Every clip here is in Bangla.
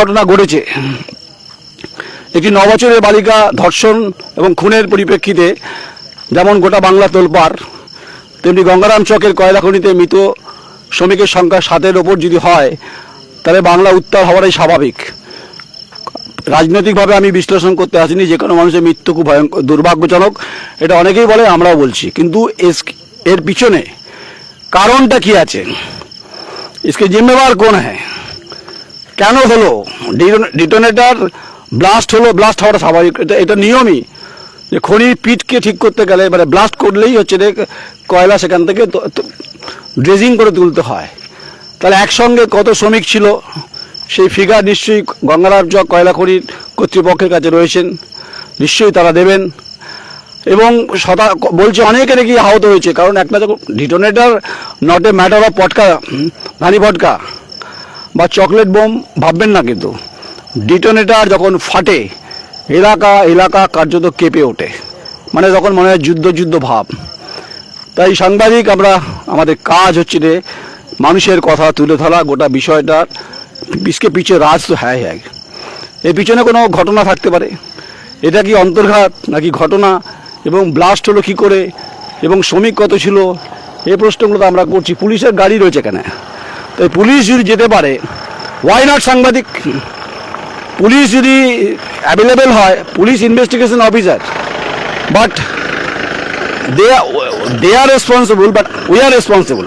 ঘটনা ঘটেছে একটি নবছরের বালিকা ধর্ষণ এবং খুনের পরিপ্রেক্ষিতে যেমন গোটা বাংলা তোলপাড় তেমনি গঙ্গারাম চকের কয়লা খনিতে মৃত শ্রমিকের সংখ্যা সাতের ওপর যদি হয় তাহলে বাংলা উত্তাল হওয়াটাই স্বাভাবিক রাজনৈতিকভাবে আমি বিশ্লেষণ করতে আসিনি যে কোনো মানুষের মৃত্যু খুব ভয়ঙ্কর দুর্ভাগ্যজনক এটা অনেকেই বলে আমরাও বলছি কিন্তু এস- এর পিছনে কারণটা কি আছে इसके जिम्मेवार कौन है কেন হলো? ডিটোনেটার ব্লাস্ট হলো ব্লাস্ট হওয়াটা স্বাভাবিক। এটা এটা নিয়মই। যে খনির পিটকে ঠিক করতে গেলে মানে ব্লাস্ট করলেই হচ্ছে যে কয়লা সেখান থেকে ড্রেজিং করে তুলতে হয়। তাহলে একসঙ্গে কত শ্রমিক ছিল? সেই ফিগার নিশ্চয়ই গঙ্গারাম চক কয়লা খনির কর্তৃপক্ষের কাছে রয়েছেন। নিশ্চয়ই তারা দেবেন। এবং শতা বলছে অনেকে নাকি আহত হয়েছে। কারণ একটা detonator not a matter of পটকা ধানি পটকা বা চকলেট বোম ভাববেন না কিন্তু। ডিটোনেটার যখন ফাটে, এলাকা এলাকা কার্যত কেঁপে ওঠে। মানে তখন মনে হয় যুদ্ধ যুদ্ধ ভাব। তাই সাংবাদিক আমরা, আমাদের কাজ হচ্ছে যে মানুষের কথা তুলে ধরা, গোটা বিষয়টার পিছকে পিছিয়ে রাজ তো হ্যাঁ হ্যাঁ এর পিছনে কোনো ঘটনা থাকতে পারে। এটা কি অন্তর্ঘাত নাকি ঘটনা? এবং ব্লাস্ট হলো কি করে? এবং শ্রমিক কত ছিল? এই প্রশ্নগুলো তো আমরা করছি। পুলিশের গাড়ি রয়েছে এখানে। তাই পুলিশ যদি যেতে পারে ওয়াই নট সাংবাদিক? পুলিশ যদি অ্যাভেলেবেল হয়, police investigation officer but they they are responsible but we are responsible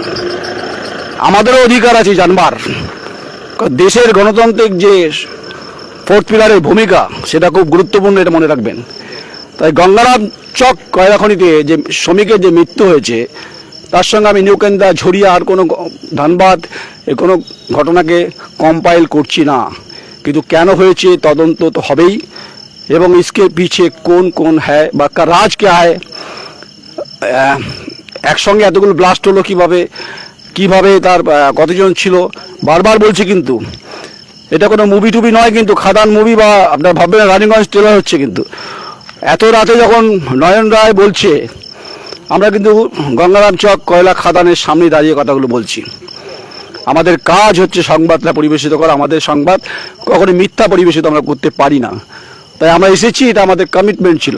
আমাদেরও অধিকার আছে জানবার। দেশের গণতান্ত্রিক যে ফোর্থ পিলারের ভূমিকা, সেটা খুব গুরুত্বপূর্ণ এটা মনে রাখবেন। তাই গঙ্গারাম চক কয়লা খনিতে যে শ্রমিকের যে মৃত্যু হয়েছে তার সঙ্গে আমি নিউকেন্দা, ঝরিয়া আর কোনো ধানবাদ কোনো ঘটনাকে কম্পাইল করছি না। কিন্তু কেন হয়েছে তদন্ত তো হবেই। এবং ইসকে পিছে কোন কোন হ্যায় বা রাজ কে হ্যায় একসঙ্গে এতগুলো ব্লাস্ট হলো কীভাবে, কীভাবে তার কতজন ছিল, বারবার বলছি কিন্তু। এটা কোনো মুভি টুবি নয় কিন্তু, খাদান মুভি বা আপনার ভাববেন রানীগঞ্জ ট্রেলার হচ্ছে কিন্তু। এত রাতে যখন নয়ন রায় বলছে আমরা কিন্তু গঙ্গারাম চক কয়লা খাদানের সামনে দাঁড়িয়ে কথাগুলো বলছি আমাদের কাজ হচ্ছে সংবাদটা পরিবেশিত করা আমাদের সংবাদ কখনো মিথ্যা পরিবেশিত আমরা করতে পারি না তাই আমরা এসেছি এটা আমাদের কমিটমেন্ট ছিল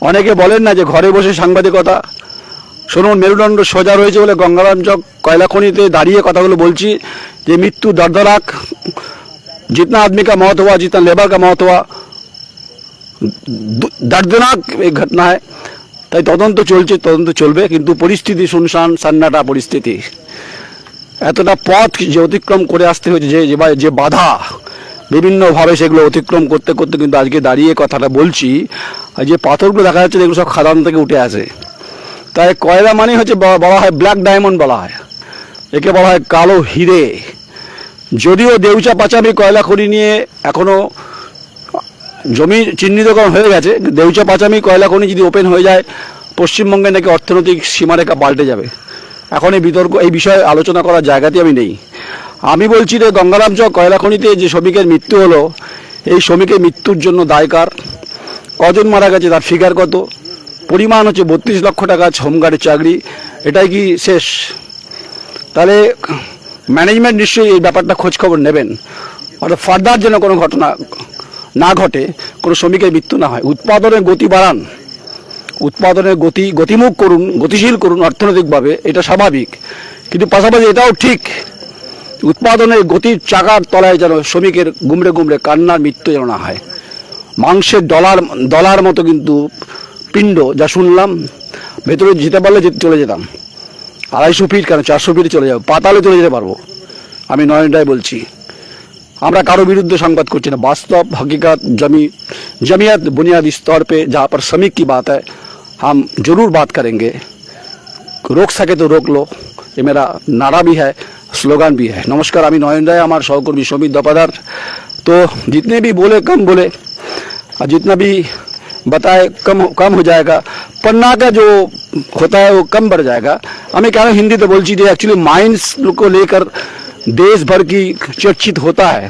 অনেকে বলেন না যে ঘরে বসে সাংবাদিকতা শুনুন মেরুদণ্ড সোজা রয়েছে বলে গঙ্গারাম চক কয়লা খনিতে দাঁড়িয়ে কথাগুলো বলছি যে মৃত্যু দর্দনাক जितना आदमी का मौत हुआ जितना लेबर का मौत हुआ দু- দর্দনাক এই ঘটনা হয় তাই তদন্ত চলছে, তদন্ত চলবে, কিন্তু পরিস্থিতি শুনশান, সান্নাটা পরিস্থিতি। এতটা পথ যে অতিক্রম করে আসতে হয়েছে, যে যে যে বাধা, বিভিন্নভাবে সেগুলো অতিক্রম করতে করতে কিন্তু আজকে দাঁড়িয়ে কথাটা বলছি যে পাথরগুলো দেখা যাচ্ছে এগুলো সব খাদান থেকে উঠে আসে তাই কয়লা মানে হচ্ছে বলা হয় ব্ল্যাক ডায়মন্ড বলা হয়। একে বলা হয় কালো হিরে। যদিও দেউচা পাচামি কয়লা খড়ি নিয়ে এখনও জমি চিহ্নিতকরণ হয়ে গেছে দেউচা পাচামি কয়লা খনি যদি ওপেন হয়ে যায়, পশ্চিমবঙ্গে নাকি অর্থনৈতিক সীমারেখা পাল্টে যাবে। এখন এই বিতর্ক, এই বিষয়ে আলোচনা করার জায়গাতে আমি নেই। আমি বলছি যে গঙ্গারাম চক কয়লা খনিতে যে শ্রমিকের মৃত্যু হলো, এই শ্রমিকের মৃত্যুর জন্য দায়কার কজন মারা গেছে, তার ফিগার কত? পরিমাণ হচ্ছে বত্রিশ লক্ষ টাকা হোমগার্ডের চাকরি, এটাই কি শেষ? তাহলে ম্যানেজমেন্ট নিশ্চয়ই এই ব্যাপারটা খোঁজখবর নেবেন। অর্থাৎ ফার্দার যেন কোনো ঘটনা না ঘটে, কোনো শ্রমিকের মৃত্যু না হয়। উৎপাদনের গতি বাড়ান। উৎপাদনের গতি, গতিমুখ করুন, গতিশীল করুন অর্থনৈতিকভাবে, এটা স্বাভাবিক। কিন্তু পাশাপাশি এটাও ঠিক, উৎপাদনের গতির চাকার তলায় যেন শ্রমিকের গুমড়ে গুমড়ে কান্নার মৃত্যু যেন না হয়। মাংসের ডলার ডলার মতো কিন্তু পিণ্ড, যা শুনলাম, ভেতরে যেতে পারলে যেতে চলে যেতাম। আড়াইশো ফিট কেন, চারশো ফিটে চলে যাব, পাতালে চলে যেতে পারব। আমি নয়ন রায় বলছি। हमारा कारो विरुद्ध संवाद করছি না। বাস্তব हकीकत जमी जमीयत बुनियादी स्तौर पर जहाँ पर श्रमिक की बात है हम ज़रूर बात करेंगे रोक सके तो रोक लो ये मेरा नारा भी है स्लोगान भी है नमस्कार हमें নয়ন রায়, আমার সহকর্মী সমিত দপাদার। तो जितने भी बोले कम बोले और जितना भी बताए कम कम हो जाएगा पन्ना का जो होता है वो कम बढ़ जाएगा हमें क्या हिंदी तो बोल चाहिए एक्चुअली माइंड को लेकर देश भर की चर्चित होता है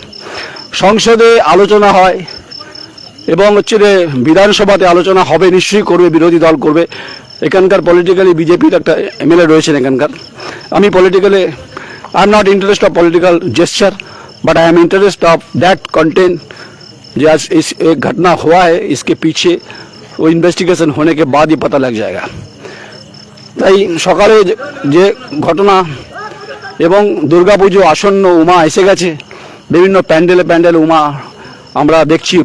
সংসদে আলোচনা হয় এবং হচ্ছে যে বিধানসভাতে আলোচনা হবে নিশ্চয়ই করবে বিরোধী দল করবে এখানকার পলিটিক্যালি বিজেপির একটা এমএলএ রয়েছেন এখানকার আমি politically I am not interest of political jester but I am interest of that content जो आज इस एक घटना हुआ है इसके पीछे वो इन्वेस्टिगेशन होने के बाद ही पता लग जाएगा তাই সকালে যে- যে ঘটনা এবং দুর্গাপুজো আসন্ন উমা এসে গেছে বিভিন্ন প্যান্ডেলে প্যান্ডেল উমা আমরা দেখছি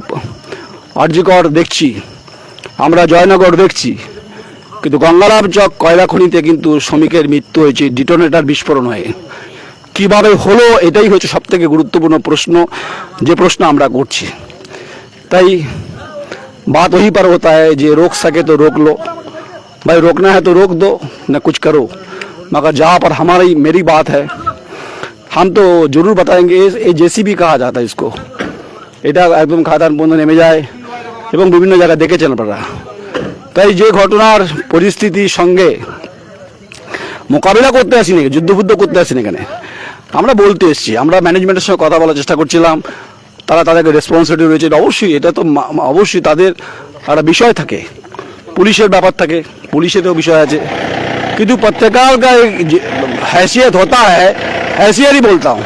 আর্যিকর দেখছি আমরা জয়নগর দেখছি কিন্তু গঙ্গারাম চক কয়লা খনিতে কিন্তু শ্রমিকের মৃত্যু হয়েছে ডিটোনেটার বিস্ফোরণ হয়ে কিভাবে হলো এটাই হচ্ছে সব থেকে গুরুত্বপূর্ণ প্রশ্ন যে প্রশ্ন আমরা করছি তাই बात वहीं पर होता है जे रोक सके तो रोक लो भाई रोकना है तो रोक दो न कुछ करो मगर जहाँ पर हमारी मेरी बात है हम तो जरूर बताएंगे ये जेसीबी कहा जाता है इसको এটা একদম খাদান বন্ধ নেমে যায় এবং বিভিন্ন জায়গায় দেখেছেন আপনারা তাই যে ঘটনার পরিস্থিতির সঙ্গে মোকাবিলা করতে আসিনি যুদ্ধবুদ্ধ করতে আসিনি এখানে আমরা বলতে এসেছি আমরা ম্যানেজমেন্টের সঙ্গে কথা বলার চেষ্টা করছিলাম তারা তাদেরকে রেসপন্সিবিলিটি রয়েছে এটা অবশ্যই এটা তো মা- মা- অবশ্যই তাদের একটা বিষয় থাকে পুলিশের ব্যাপার থাকে পুলিশেরও বিষয় আছে কিন্তু पत्रकार का एक ज- हैसियत होता है हैसियत ही बोलता हूँ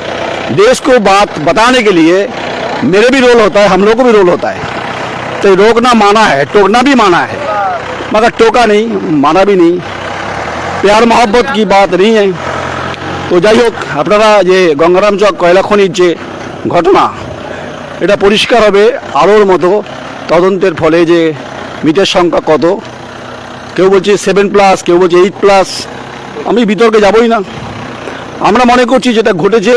देश को बात बताने के लिए मेरे भी रोल होता है हम लोग को भी रोल होता है तो ये रोकना माना है टोकना भी माना है मगर टोका नहीं माना भी नहीं প্যার মহব্বত কি বাত নেই है তো যাই হোক আপনারা যে গঙ্গারাম চক কয়লা খনির যে ঘটনা এটা পরিষ্কার হবে আলোর মতো তদন্তের ফলে যে মৃতের সংখ্যা কত কেউ বলছে সেভেন প্লাস কেউ বলছে এইট প্লাস আমি বিতর্কে যাবই না। আমরা মনে করছি যেটা ঘটেছে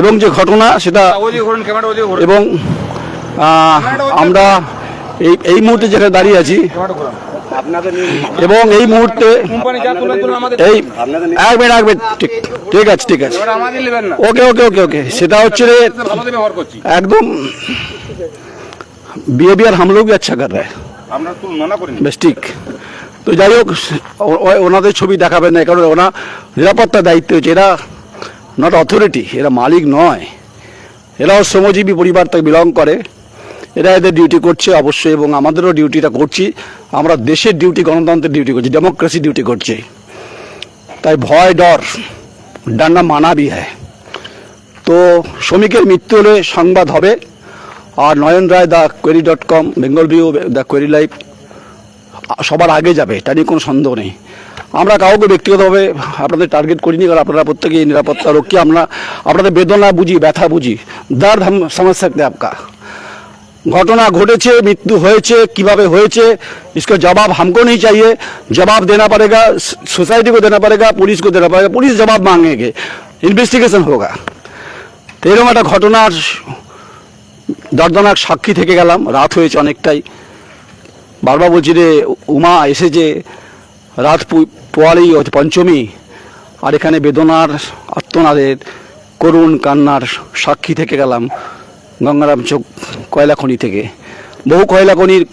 এবং যে ঘটনা সেটা এবং আমরা এই এই মুহূর্তে যেখানে দাঁড়িয়ে আছি এবং এই মুহূর্তে এই এক মিনিট এক মিনিট ঠিক আছে ঠিক আছে। ওকে ওকে ওকে ওকে সেটা হচ্ছে রে একদম বিহেভিয়ার হামলেও লোক আচ্ছা কর বেশ ঠিক। তো যাই হোক ওনাদের ছবি দেখাবেন না কারণ ওনা নিরাপত্তা দায়িত্ব হচ্ছে। এরা নট অথরিটি এরা মালিক নয়। এরাও শ্রমজীবী পরিবার থেকে বিলং করে। এরা এদের ডিউটি করছে অবশ্যই, এবং আমাদেরও ডিউটিটা করছি। আমরা দেশের ডিউটি গণতন্ত্রের ডিউটি করছি ডেমোক্রেসি ডিউটি করছি। তাই ভয়, ডর ডান্না মানা বি হ্যায় তো শ্রমিকের মৃত্যু হলে সংবাদ হবে। আর Nayan Roy, the Query dot com Bengal view the Query live সবার আগে যাবে এটা নিয়ে কোনো সন্দেহ নেই আমরা কাউকে ব্যক্তিগতভাবে আপনাদের টার্গেট করিনি কারণ আপনারা প্রত্যেকেই নিরাপত্তা রক্ষী আমরা আপনাদের বেদনা বুঝি ব্যথা বুঝি দর্দ হাম সমঝ सकते हैं आपका घटना ঘটেছে মৃত্যু হয়েছে কিভাবে হয়েছে इसका जवाब हमको नहीं चाहिए जवाब देना पड़ेगा सोसाइटी को देना पड़ेगा पुलिस को देना पड़ेगा पुलिस जवाब मांगेंगे इन्वेस्टिगेशन होगा তো এরকম একটা ঘটনার দর্দনাক সাক্ষী থেকে গেলাম রাত হয়েছে অনেকটাই বারবার বলছি রে উমা এসেছে রাত পু- পোয়ালেই হচ্ছে পঞ্চমী আর এখানে বেদনার আত্মনাদের করুণ কান্নার সাক্ষী থেকে গেলাম গঙ্গারাম চোখ কয়লা খনি থেকে বহু কয়লা খনির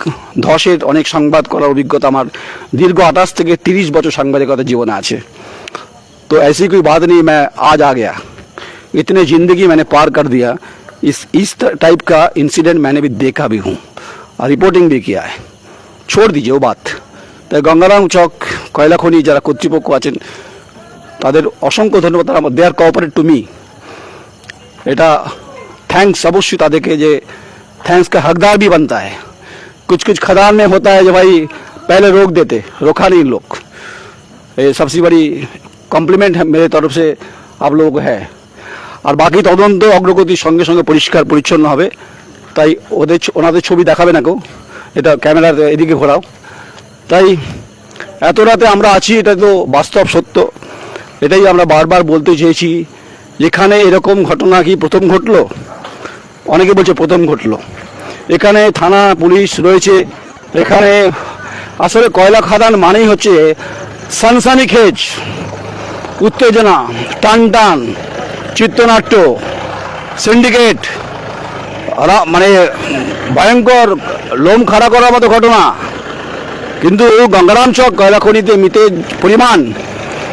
ধসের অনেক সংবাদ করার অভিজ্ঞতা আমার দীর্ঘ আঠাশ থেকে তিরিশ বছর সাংবাদিকতা জীবনে আছে तो ऐसी कोई बात नहीं मैं आज आ गया इतने ज़िंदगी मैंने पार कर दिया इस इस टाइप का इंसिडेंट मैंने भी देखा भी हूँ और रिपोर्टिंग भी किया है छोड़ दीजिए वो बात তাই গঙ্গারাম চক কয়লা খনি যারা কর্তৃপক্ষ আছেন তাদের অসংখ্য ধন্যবাদ তারা they are cooperate to me এটা थैंक्स अवश्य तादेके जे थैंक्स का हकदार भी बनता है कुछ कुछ खदान में होता है जो भाई पहले रोक देते रोका नहीं लोग ये सबसे बड़ी কমপ্লিমেন্ট মেরে তরফ সে আপ লোক হ্যাঁ আর বাকি তদন্ত অগ্রগতির সঙ্গে সঙ্গে পরিষ্কার পরিচ্ছন্ন হবে তাই ওদের ছ- ওনাদের ছবি দেখাবে না কেউ এটা ক্যামেরার এদিকে ঘোরাও। তাই এত রাতে আমরা আছি, এটা তো বাস্তব সত্য। এটাই আমরা বারবার বলতে চেয়েছি, যেখানে এরকম ঘটনা কি প্রথম ঘটলো? অনেকে বলছে প্রথম ঘটলো। এখানে থানা পুলিশ রয়েছে, এখানে আসলে কয়লা খাদান মানেই হচ্ছে সানসানি খেজ, উত্তেজনা টান টান চিত্রনাট্য সিন্ডিকেট মানে ভয়ঙ্কর লোম খাড়া করার মতো ঘটনা কিন্তু গঙ্গারাম চক কয়লা খনিতে মৃতের পরিমাণ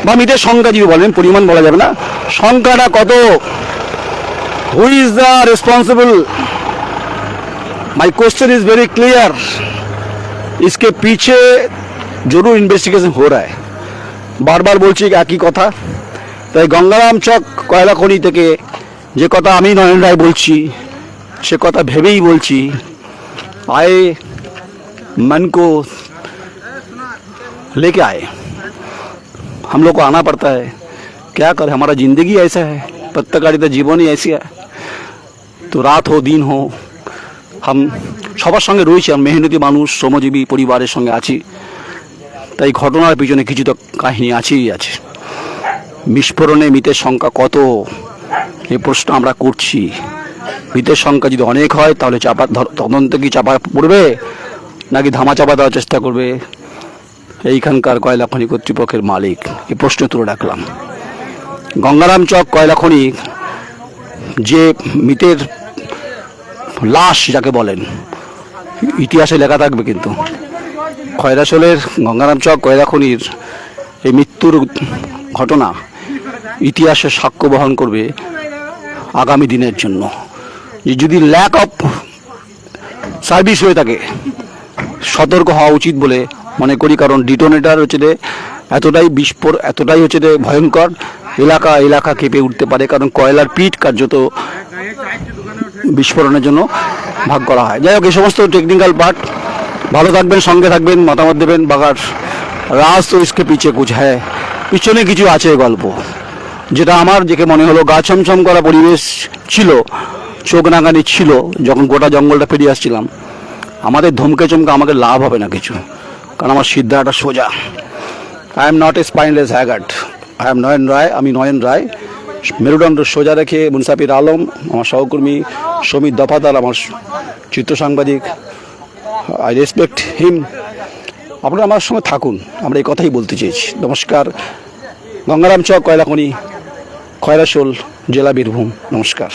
বা মৃতের সংখ্যা যদি বলেন পরিমাণ বলা যাবে না সংখ্যাটা কত who is the responsible my question is very clear इसके पीछे जरूर इन्वेस्टिगेशन हो रहा है বারবার বলছি একই কথা তাই গঙ্গারাম চক কয়লা খনি থেকে যে কথা আমি নয়ন রায় বলছি সে কথা ভেবেই বলছি आए मन को लेके आए हम लोग को आना पड़ता है क्या करें हमारा ज़िंदगी ऐसा है पत्रकारिता जीवन ही ऐसी है তো রাত হো দিন হো হাম সবার সঙ্গে রয়েছি আমি মেহনতি মানুষ শ্রমজীবী পরিবারের সঙ্গে আছি তাই ঘটনার পিছনে কিছু তো কাহিনী আছেই আছে বিস্ফোরণে মৃতের সংখ্যা কত এই প্রশ্ন আমরা করছি মৃতের সংখ্যা যদি অনেক হয়, তাহলে চাপা তদন্ত কি চাপা পড়বে? নাকি ধামা চাপা দেওয়ার চেষ্টা করবে? এইখানকার কয়লা খনি কর্তৃপক্ষের মালিক। এই প্রশ্ন তুলে রাখলাম। গঙ্গারাম চক কয়লা খনি যে মৃতের লাশ যাকে বলেন, ইতিহাসে লেখা থাকবে কিন্তু। খয়রাসোলের গঙ্গারাম চক কয়লা খনির এই মৃত্যুর ঘটনা ইতিহাসে সাক্ষ্য বহন করবে আগামী দিনের জন্য। যদি ল্যাক অফ সার্ভিস হয়ে থাকে, সতর্ক হওয়া উচিত বলে মনে করি, কারণ ডিটোনেটার হচ্ছে এতটাই বিস্ফোর, এতটাই হচ্ছে ভয়ঙ্কর, এলাকা এলাকা কেঁপে উঠতে পারে, কারণ কয়লার পিট কার্যত বিস্ফোরণের জন্য ভাগ করা হয়। যাই হোক, এই সমস্ত টেকনিক্যাল পার্ট ভালো থাকবেন, সঙ্গে থাকবেন, মতামত দেবেন বাগার রাজ তো ইসকে পিছে কুছ হ্যাঁ পিছনে কিছু আছে গল্প। যেটা আমার, যেকে মনে হলো গা ছমছম করা পরিবেশ ছিল চোখ নাগানি ছিল, যখন গোটা জঙ্গলটা পেরিয়ে আসছিলাম, আমাদের ধমকে চমকে আমাকে লাভ হবে না কিছু, কারণ আমার সিদ্ধাটা সোজা। I am not a spineless haggard I am Nayan Roy, আমি নয়ন রায়। মেরুদণ্ড সোজা রেখে মুনসাফির আলম, আমার সহকর্মী সমীর দফাদার, আমার চিত্র সাংবাদিক আই রেসপেক্ট হিম আপনারা আমার সঙ্গে থাকুন, আমরা এই কথাই বলতে চেয়েছি। নমস্কার, গঙ্গারাম চক, কয়লাখনি, খয়রাশোল, জেলা বীরভূম। নমস্কার।